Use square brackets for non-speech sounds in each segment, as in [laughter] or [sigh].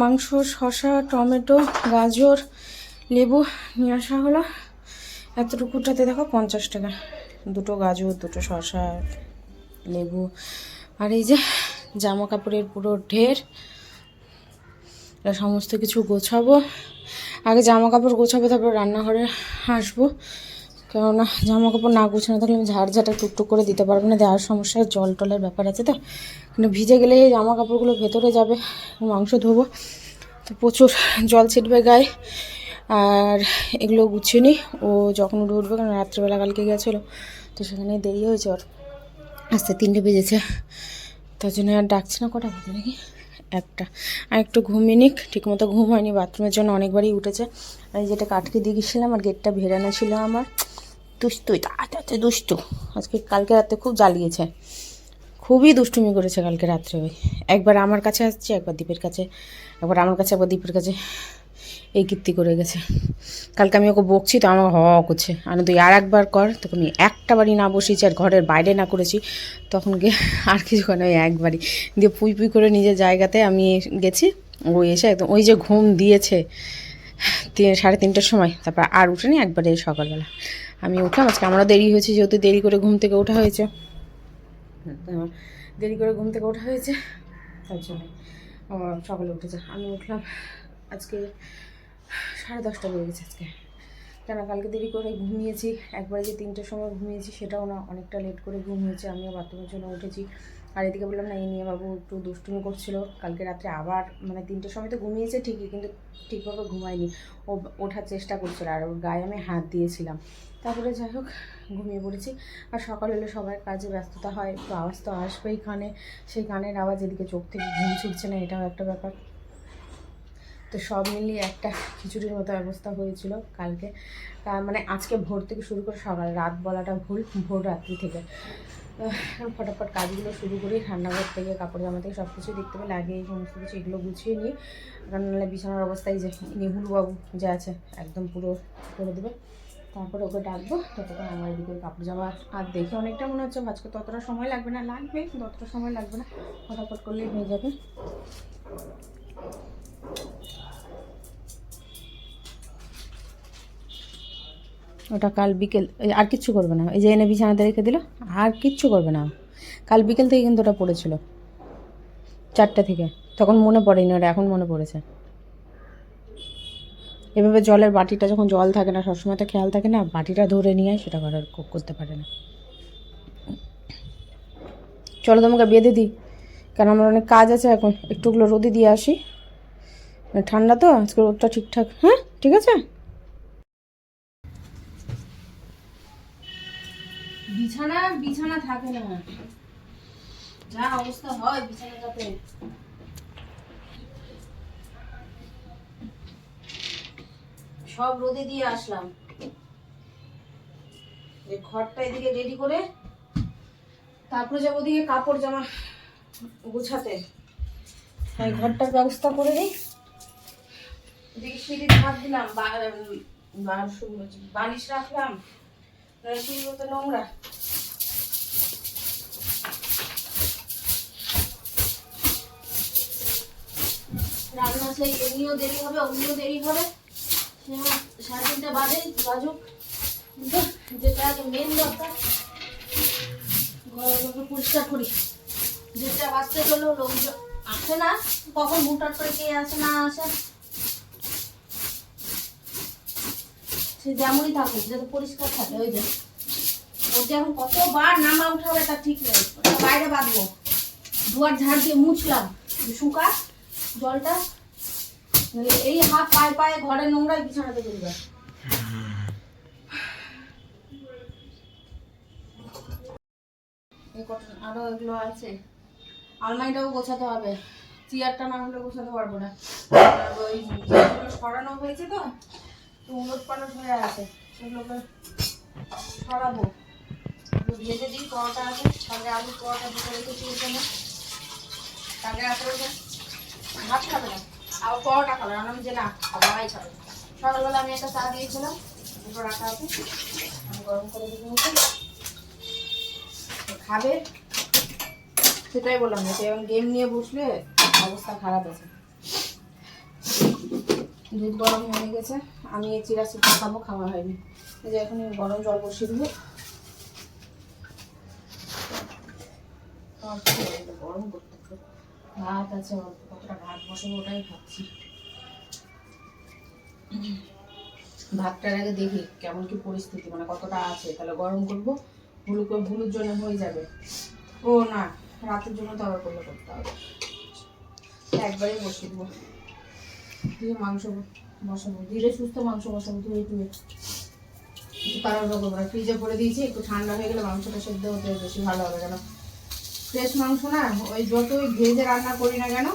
মাংস, শসা, টমেটো, গাজর, লেবু নিয়ে আসা হলো। এতটুকুটাতে দেখো পঞ্চাশ টাকা। দুটো গাজর, দুটো শসা, লেবু। আর এই যে জামা কাপড়ের পুরো ঢের সমস্ত কিছু গোছাবো। আগে জামা কাপড় গোছাবো, তারপর রান্নাঘরে আসব। কেননা জামা কাপড় না গুছানো থাকলে আমি ঝাড় ঝাঁটা টুকটুক করে দিতে পারব না, দেওয়ার সমস্যা জল টলের ব্যাপার আছে তো। কিন্তু ভিজে গেলে এই জামা কাপড়গুলো ভেতরে যাবে, মাংস ধোবো। তো প্রচুর জল ছিটবে গায়ে। আর এগুলো গুছিয়ে নিই। ও যখন উঠে উঠবে কারণ রাত্রেবেলা কালকে গেছিল, তো সেখানে দেরি হয়েছে ওর। আস্তে তিনটে বেজেছে। তার জন্য আর ডাকছি না কটা বাজে নাকি? একটা। আর একটু ঘুমিয়ে নিক। ঠিকমতো ঘুম হয়নি, বাথরুমের জন্য অনেকবারই উঠেছে। আমি যেটা কাটকে দিয়ে গেছিলাম আর গেটটা ভেরানো ছিল আমার। দুষ্টুই তাড়াতাড়ি দুষ্টু। আজকে, কালকে রাতে খুব জ্বালিয়েছে। খুবই দুষ্টুমি করেছে কালকে রাত্রে ওই। একবার আমার কাছে আসছে, একবার দ্বীপের কাছে। একবার আমার কাছে, একবার দ্বীপের কাছে। এই কীর্তি করে গেছে। কালকে আমি ওকে বকছি, তো আমার হ করছে। আর তুই আর একবার কর, তখন একটা বাড়ি না বসিয়েছি আর ঘরের বাইরে না করেছি, তখন গিয়ে আর কিছুক্ষণ ওই একবারই। দিয়ে পুই পুই করে নিজের জায়গাতে আমি গেছি, ও এসে একদম ওই যে ঘুম দিয়েছে সাড়ে তিনটের সময়, তারপর আর উঠেনি, একবারে সকালবেলা। আমি উঠলাম, আজকে আমারও দেরি হয়েছে, যেহেতু দেরি করে ঘুম থেকে ওঠা হয়েছে। দেরি করে ঘুম থেকে ওঠা হয়েছে তার জন্য সকালে উঠেছে। আমি উঠলাম, আজকে সাড়ে দশটা বেজে গেছে আজকে। কেন, কালকে দেরি করে ঘুমিয়েছি, একবারে যে তিনটের সময় ঘুমিয়েছি, সেটাও না, অনেকটা লেট করে ঘুমিয়েছি, আমিও বাথরুমের জন্য উঠেছি। আর এদিকে বললাম, না, এই নিয়ে বাবু একটু দুষ্টুমি করছিল। কালকে রাত্রে আবার মানে তিনটের সময় তো ঘুমিয়েছে ঠিকই, কিন্তু ঠিকভাবে ঘুমায়নি। ও ওঠার চেষ্টা করছিল আর ওর গায়ে আমি হাত দিয়েছিলাম। তারপরে যাই হোক, ঘুমিয়ে পড়েছি। আর সকাল হলে সবার কাজে ব্যস্ততা হয় একটু আওয়াজ তো আসবেই কানে। সেই গানের আওয়াজ এদিকে চোখ থেকে ঘুম ছুটছে না, এটাও একটা ব্যাপার। তো সব মিলিয়ে একটা খিচুড়ির মতো অবস্থা হয়েছিল কালকে। মানে আজকে ভোর থেকে শুরু করে সকাল, রাত বলাটা ভুল, ভোর রাত্রি থেকে। ফটাফট কাজগুলো শুরু করি, রান্নাঘর থেকে কাপড় জামা থেকে সব কিছু দেখতে পেলে আগে এই সমস্ত কিছু এগুলো গুছিয়ে নিই। কারণ নাহলে বিছানার অবস্থায় যে নেহুল বাবু যে আছে একদম পুরো করে দেবে। তারপরে ওকে ডাকবো, ততক্ষণ আমার এদিকে কাপড় জামা আর দেখে অনেকটা মনে হচ্ছে আজকে ততটা সময় লাগবে না, লাগবে ততটা সময় লাগবে না। ফটাফট করলেই হয়ে যাবে। ওটা কাল বিকেল আর কিচ্ছু করবে না। এই যে এনে বিছানাতে রেখে দিল, আর কিচ্ছু করবে না। কাল বিকেল থেকে কিন্তু ওটা পড়েছিল, চারটে থেকে। তখন মনে পড়েনি ওটা, এখন মনে পড়েছে। এভাবে জলের বাটিটা যখন জল থাকে না, সবসময় তো খেয়াল থাকে না, বাটিটা ধরে নিয়ে সেটা করার করতে পারে না। চলো তোমাকে বেঁধে দিই, কারণ আমার অনেক কাজ আছে এখন। একটুগুলো রোদে দিয়ে আসি। মানে ঠান্ডা তো, আজকে রোদটা ঠিকঠাক হ্যাঁ? ঠিক আছে? বিছানা বিছানা থাকে না। যা অবস্থা হয় বিছানাটাতে। সব রোদে দিয়ে আসলাম। এই ঘরটা এদিকে রেডি করে তারপরে যাব ওদিকে কাপড় জামা গুছাতে। তাই ঘরটার ব্যবস্থা করে নিই এদিকে সিঁড়ি ধাপ দিলাম বালিশ রাখলাম। দেরি হবে, অমনিও দেরি হবে। সাড়ে তিনটে বাজে, বাজুক। যেটা আগে মেন দরকার। ঘরগুলোকে পরিষ্কার করি। যেটা বাঁচতে চলো লোকজন আসে না। কখন হুটার করে কে আসে, না আসে। যেমনই থাকুক যাতে পরিষ্কার থাকে, ওই যে। এখন কতবার নামা উঠাবে তার ঠিক নেই। বাইরে বাঁধবো। দুয়ার ঝাড় দিয়ে মুছলাম। শুকা জলটা এই হাত পায়ে পায়ে ঘরে নোংরাই বিছানাতে এই কটন আরও এগুলো আছে। আলমারিটাও গোছাতে হবে। চেয়ারটা না হলে গোছাতে পারব না। সরানো হয়েছে তো হয়ে ভেজে পরোটা আলু। পরোটা ভাত খাবে না? পরোটা আর আমি যে না সকালবেলা আমি একটা চা দিয়েছিলাম, দুটো রাখা আমি খাবে। সেটাই বললাম না এবং গেম নিয়ে বসলে অবস্থা খারাপ আছে। দুধ গরম হয়ে গেছে। আমি এই চিরা সিদ্ধ খাব, খাওয়া হয়নি। যে এখন গরম জল বসিয়ে দেবো। গরম করতে ভাত আছে কতটা ভাত বসাবো ওটাই ভাবছি। ভাতটার আগে দেখি কেমন কি পরিস্থিতি মানে কতটা আছে। তাহলে গরম করব ভুলু ভুলুর জন্য হয়ে যাবে। ও না, রাতের জন্য তো আবার করলে করতে হবে। একবারেই বসিয়ে দেবো। দিয়ে মাংস বসাবো, ধীরে সুস্থ মাংস বসাবো, ধুয়ে একটু তাড়াহুড়ো করব না ফ্রিজে করে দিয়েছি, একটু ঠান্ডা হয়ে গেলে মাংসটা সেদ্ধ হতে বেশি ভালো হবে কেন? ফ্রেশ মাংস না, ওই যতই ভেজে রান্না করি না কেন,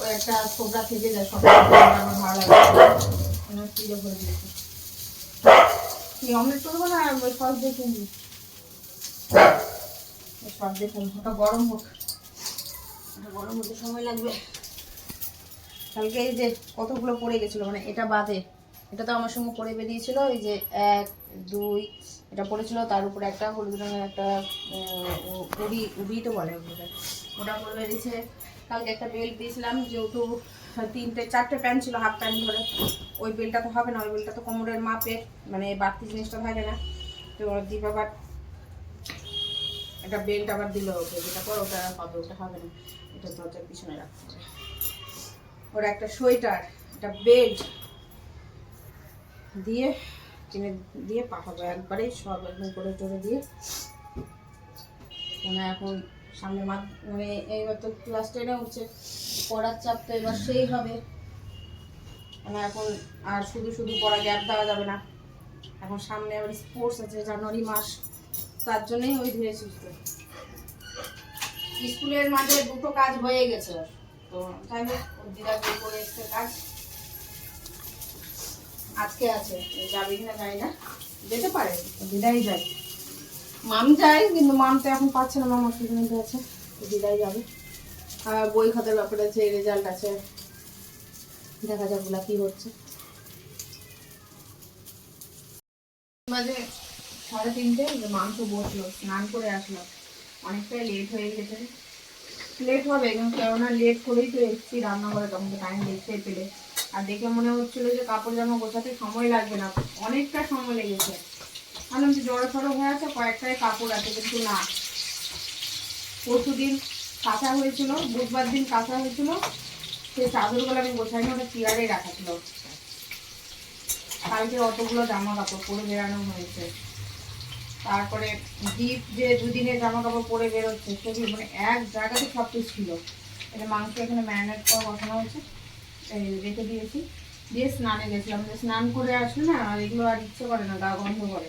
ওই একটা ছোবড়া থেকে যায়, সব আমার ভালো লাগে। ফ্রিজে করে দিয়েছি। কি, অমলেট করব না, ওই সস দিয়ে কিনবি? সস দিয়ে ওটা গরম হোক। ওটা গরম হতে সময় লাগবে। কালকে এই যে কতগুলো পড়ে গেছিল মানে এটা বাদে, এটা তো আমার সঙ্গে পড়ে বেরিয়েছিল, এই যে এক, দুই, এটা পড়েছিল, তার উপরে একটা হলুদ রঙের একটা উবি উবি তো বলে ওগুলোকে। ওটা পড়ে বেরিয়েছে কালকে একটা বেল্ট দিয়েছিলাম যেহেতু তিনটে, চারটে প্যান্ট ছিল, হাফ প্যান্ট ধরে, ওই বেলটা তো হবে না, ওই বেলটা তো কোমরের মাপের মানে বাড়তি জিনিসটা থাকে না তো দীপ আবার একটা বেল্ট আবার দিল, ওকে, যেটা করে ওটা হবে ওটা হবে না, এটা দরজার পিছনে রাখতে হবে ওর একটা সোয়েটার, একটা বেড দিয়ে কিনে দিয়ে পাঠাবো একবারেই সব একদম করে টরে দিয়ে মানে এখন সামনে মাঠ মানে এইবার তো ক্লাস টেনে উঠছে, পড়ার চাপ তো এবার সেই হবে। মানে এখন আর শুধু শুধু পড়া গ্যাপ দেওয়া যাবে না। এখন সামনে আবার স্পোর্টস আছে, জানুয়ারি মাস, তার জন্যই ওই ধীরে সুস্থ। স্কুলের মাঝে দুটো কাজ হয়ে গেছে। যেতে পারে দিদাই যায় মাম যায়, কিন্তু মাম তো এখন পাচ্ছে না, মাম অসুবিধা আছে দিদাই যাবে। আর বই খাতার ব্যাপারে আছে রেজাল্ট আছে। দেখা যাক ওগুলা কি হচ্ছে। মাঝে সাড়ে তিনটে মাংস বসল, স্নান করে আসলো। অনেকটাই লেট হয়ে গেছে। লেট হবে কেননা লেট করেই তো এসেছি, রান্নাঘরে তখন তো টাইম দেখতে পেলে। আর দেখে মনে হচ্ছিল যে কাপড় জামা গোছাতে সময় লাগবে না, অনেকটা সময় লেগেছে। ভাবলাম যে জড়ো সড়ো হয়ে আছে, কয়েকটাই কাপড় আছে, কিন্তু না। পরশু দিন কাঁচা হয়েছিল, বুধবার দিন কাঁচা হয়েছিল, সেই চাদরগুলো আমি গোছাইনি, ওটা চেয়ারে রাখা ছিল। কালকে অতগুলো জামা কাপড় পরে বেরানো হয়েছে। তারপরে দীপ যে দুদিনের জামা কাপড় পরে বেরোচ্ছে সেগুলো মানে এক জায়গাতে সব কিছু ছিল? এটা মাংস এখানে ম্যারিনেট করে বসানো হয়েছে রেখে দিয়েছি। দিয়ে স্নানে গেছিলাম, যে স্নান করে আসলে না, আর এগুলো আর ইচ্ছে করে না, গা গন্ধ করে।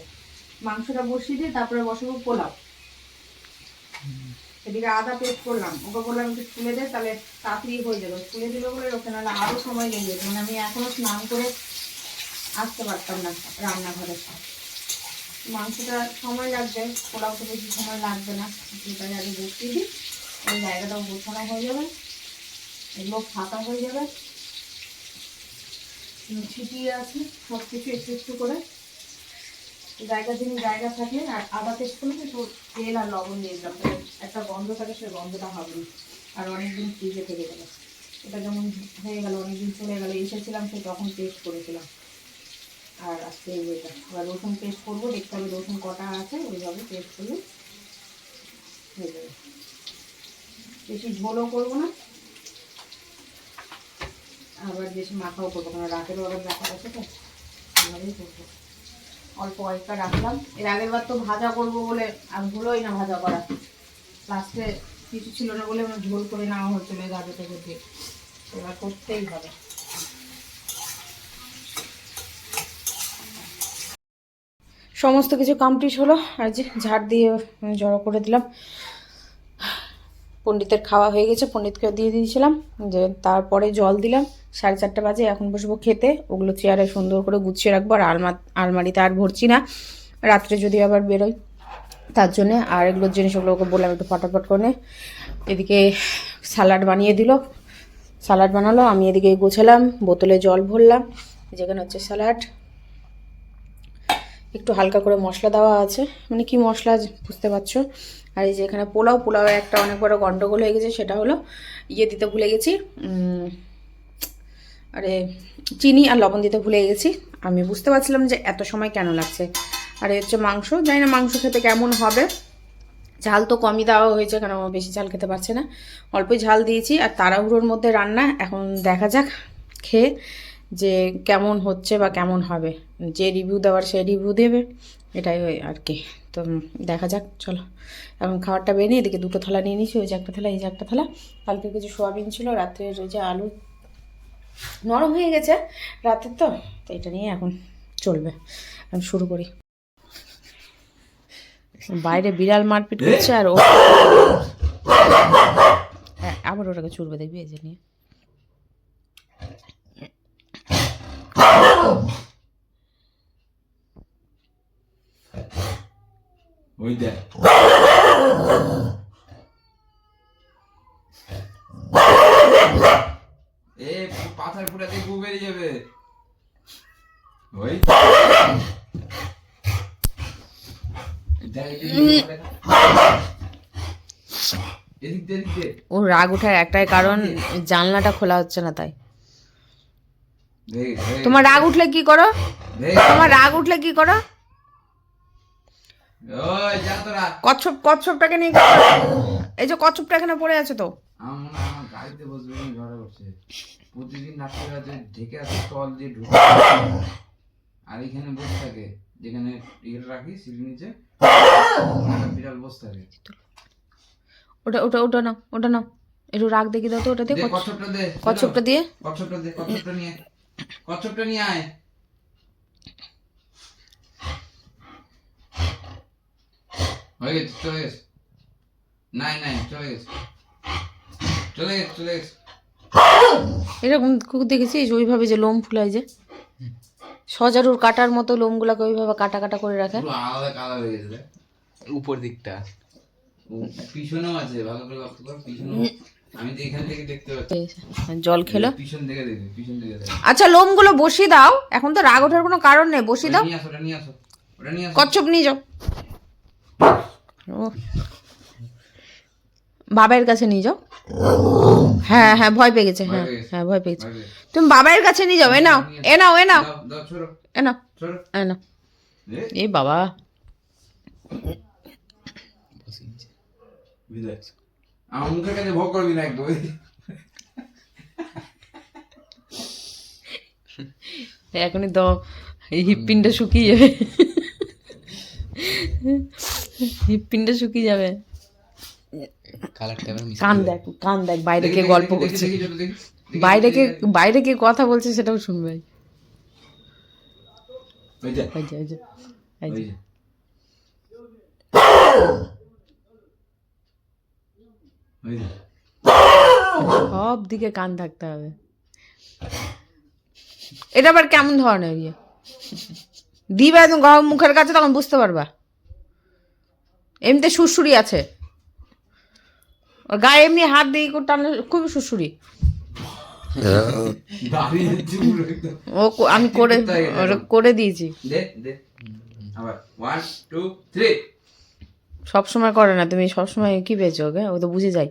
মাংসটা বসিয়ে দিয়ে তারপরে বসাবো পোলাও। এদিকে আদা পেস্ট করলাম, ওকে বললাম একটু তুলে দে, তাহলে তাড়াতাড়ি হয়ে যাবে। তুলে দিল বলে ওকে, নাহলে আরও সময় লেগে যেত। মানে আমি এখনও স্নান করে আসতে পারতাম না রান্নাঘরে। মাংসটা সময় লাগবে, পোলাও তো বেশি সময় লাগবে না। সেটা আগে বসিয়ে দিই। ওই জায়গাটাও গোছানো হয়ে যাবে। এগুলো ফাঁকা হয়ে যাবে। ছিটিয়ে আছে সব কিছু একটু একটু করে। জায়গা যিনি জায়গা থাকে, আর আদা পেস্ট করলে একটু তেল আর লবণ দিয়ে দিলাম। একটা গন্ধ থাকে সেই গন্ধটা হবে। আর অনেকদিন ফ্রিজে থেকে গেল। এটা যেমন হয়ে গেল, অনেকদিন চলে গেল, এসেছিলাম, সে তখন টেস্ট করেছিলাম। আর আজকে এটা এবার রসুন পেস্ট করব, দেখতে হবে রসুন কটা আছে, ওইভাবে পেস্ট করলে হয়ে যাবে। বেশি ঝোলও করব না। আবার বেশি মাখাও করব, কারণ রাতেরও আবার দেখা আছে তো এভাবেই করব। অল্প অল্পটা রাখলাম। এর আগের বার তো ভাজা করব বলে আর ভুলোই না ভাজা করা। লাস্টে কিছু ছিল না বলে আমার ঝোল করে নেওয়া হচ্ছিল এই গাজরটা করতে এবার করতেই হবে। সমস্ত কিছু কমপ্লিট হলো। আর যে ঝাড় দিয়ে জড়ো করে দিলাম। পণ্ডিতের খাওয়া হয়ে গেছে পণ্ডিতকে দিয়ে দিয়েছিলাম। যে তারপরে জল দিলাম। সাড়ে চারটে বাজে, এখন বসবো খেতে। ওগুলো চেয়ারে সুন্দর করে গুছিয়ে রাখব, আর আলমা, আলমারিতে আর ভরছি না। রাত্রে যদি আবার বেরোই, তার জন্যে। আর এগুলোর জিনিস ওগুলোকে বললাম একটু ফটাফট করে এদিকে স্যালাড বানিয়ে দিল। স্যালাড বানালো, আমি এদিকে গোছালাম, বোতলে জল ভরলাম। যেখানে হচ্ছে স্যালাড। একটু হালকা করে মশলা দেওয়া আছে। মানে কি মশলা বুঝতে পারছ? আর এই যে এখানে পোলাও পোলাও একটা অনেক বড় গন্ডগোল হয়ে গেছে, সেটা হলো ইয়ে দিতে ভুলে গেছি। আরে, চিনি আর লবণ দিতে ভুলে গেছি। আমি বুঝতে পারছিলাম যে এত সময় কেন লাগছে। আর এই হচ্ছে মাংস, জানি না মাংস খেতে কেমন হবে। ঝাল তো কমই দেওয়া হয়েছে কারণ বেশি ঝাল খেতে পারছে না। অল্পই ঝাল দিয়েছি, আর তাড়াহুড়োর মধ্যে রান্না, এখন দেখা যাক, খেয়ে যে কেমন হচ্ছে বা কেমন হবে। যে রিভিউ দেওয়ার সে রিভিউ দেবে এটাই ওই আর কি। তো দেখা যাক চলো। এখন খাবারটা বেরিয়ে এদিকে দুটো থালা নিয়ে নিয়েছি ওই যে একটা থালা এই যে একটা থালা। কালকে কিছু সোয়াবিন ছিল রাত্রের ওই যে আলু নরম হয়ে গেছে রাতের তো তো এটা নিয়ে এখন চলবে। আমি শুরু করি। বাইরে বিড়াল মারপিট করছে আর ও হ্যাঁ, আবার ওটাকে চুরবে দেখবি এই যে নিয়ে। ওই দেখ। এ পাথার ফুটাতে গু বেরিয়ে যাবে। ওই। ওর রাগ ওঠার একটাই কারণ জানলাটা খোলা হচ্ছে না তাই। তোমার রাগ উঠলে কি করো? তোমার রাগ উঠলে কি করো? কচ্ছপ কচ্ছপটাকে নিয়ে এই যে কচ্ছপটা এখানে পড়ে আছে তো। গাড়িতে বসবে বসে প্রতিদিন রাত্রে রাতে ঢেকে আছে স্টল দিয়ে ঢুকে আর এখানে বসে থাকে যেখানে ইয়েটা রাখি সিঁড়ি নিচে বিড়াল বসে থাকে। ওটা ওটা ওটা নাও ওটা নাও। একটু রাগ দেখি দাও তো ওটা দিয়ে কচ্ছপ- কচ্ছপটা দে কচ্ছপটা দিয়ে। কচ্ছপটা দে কচ্ছপটা নিয়ে। কচ্ছপটা নিয়ে আয়। হয়ে গেছে চলে গেছে। নাই নাই চলে গেছে। চলে গেছে চলে গেছে। এরকম কুকুর দেখেছিস? ওইভাবে যে লোম ফুলায় যে। সজারুর কাটার মতো লোমগুলাকে ওইভাবে কাটা কাটা করে রাখে। আলাদা কালার হয়ে গেছে উপর দিকটা। পিছনেও আছে ভালো করে লক্ষ্য কর পিছনেও। আমি তো এখান থেকে দেখতে পাচ্ছি। জল খেলো। আচ্ছা লোমগুলো বসিয়ে দাও। এখন তো রাগ ওঠার কোনো কারণ নেই বসিয়ে দাও। কচ্ছপ নিয়ে যাও। ও। বাবার কাছে নিয়ে যাও। হ্যাঁ হ্যাঁ ভয় পেয়ে গেছে। হ্যাঁ ভয় পেয়ে গেছে। হ্যাঁ ভয় পেয়েছে। তুমি বাবার কাছে নিয়ে যাও। এ নাও এ নাও এ নাও। এ নাও। এ নাও। এ, এই বাবা। আমার মুখের কাছে ভোগ করবি না একদম। এখনই তো এই হিপপিনটা শুকিয়ে যাবে। হিপপিনটা শুকিয়ে যাবে। কান দেখ কান দেখ বাইরে কে গল্প করছে। বাইরে কে বাইরে কে কথা বলছে সেটাও শুনবে। ওই যে, ওই যে। ওই যে। সব দিকে কান থাকতে হবে। এটা আবার কেমন ধরনের ইয়ে? দিবা একদম গরম মুখের কাছে তখন বুঝতে পারবা। এমনিতে সুরসুরি আছে। ওর গায়ে এমনি হাত দিয়ে টানলে খুবই সুরসুরি একদম। [laughs] ও আমি করে করে দিয়েছি। দে, দে। আবার ওয়ান টু থ্রি সব সময় করে না তুমি সবসময় কি পেয়েছ ওকে? ও তো বুঝে যায়।